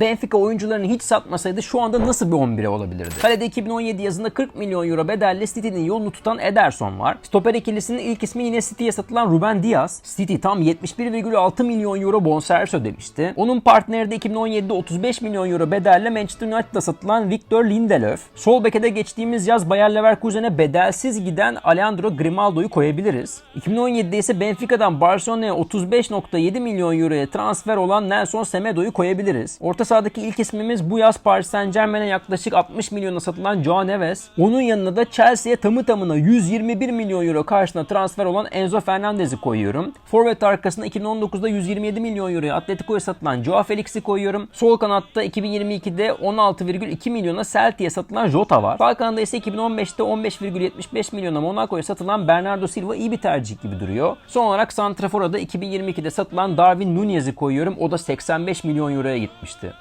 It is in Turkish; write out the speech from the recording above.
Benfica oyuncularını hiç satmasaydı şu anda nasıl bir 11'e olabilirdi? Kalede 2017 yazında 40 milyon euro bedelle City'nin yolunu tutan Ederson var. Stoper ikilisinin ilk ismi yine City'ye satılan Ruben Diaz. City tam 71,6 milyon euro bonservis ödemişti. Onun partneri de 2017'de 35 milyon euro bedelle Manchester United'da satılan Victor Lindelöf. Sol beke de geçtiğimiz yaz Bayer Leverkusen'e bedelsiz giden Alejandro Grimaldo'yu koyabiliriz. 2017'de ise Benfica'dan Barcelona'ya 35.7 milyon euroya transfer olan Nelson Semedo'yu koyabiliriz. Orta sahadaki ilk ismimiz bu yaz Paris Saint Germain'e yaklaşık 60 milyona satılan Joao Neves. Onun yanına da Chelsea'ye tamı tamına 121 milyon euro karşılığında transfer olan Enzo Fernandez'i koyuyorum. Forvet arkasına 2019'da 127 milyon euroya Atletico'ya satılan Joao Felix'i koyuyorum. Sol kanatta 2022'de 16,2 milyona Celtic'e satılan Jota var. Sağ kanada ise 2015'te 15,75 milyona Monaco'ya satılan Bernardo Silva iyi bir tercih gibi duruyor. Son olarak Santrafor'a da 2022'de satılan Darwin Nunez'i koyuyorum. O da 85 milyon euroya gitmişti.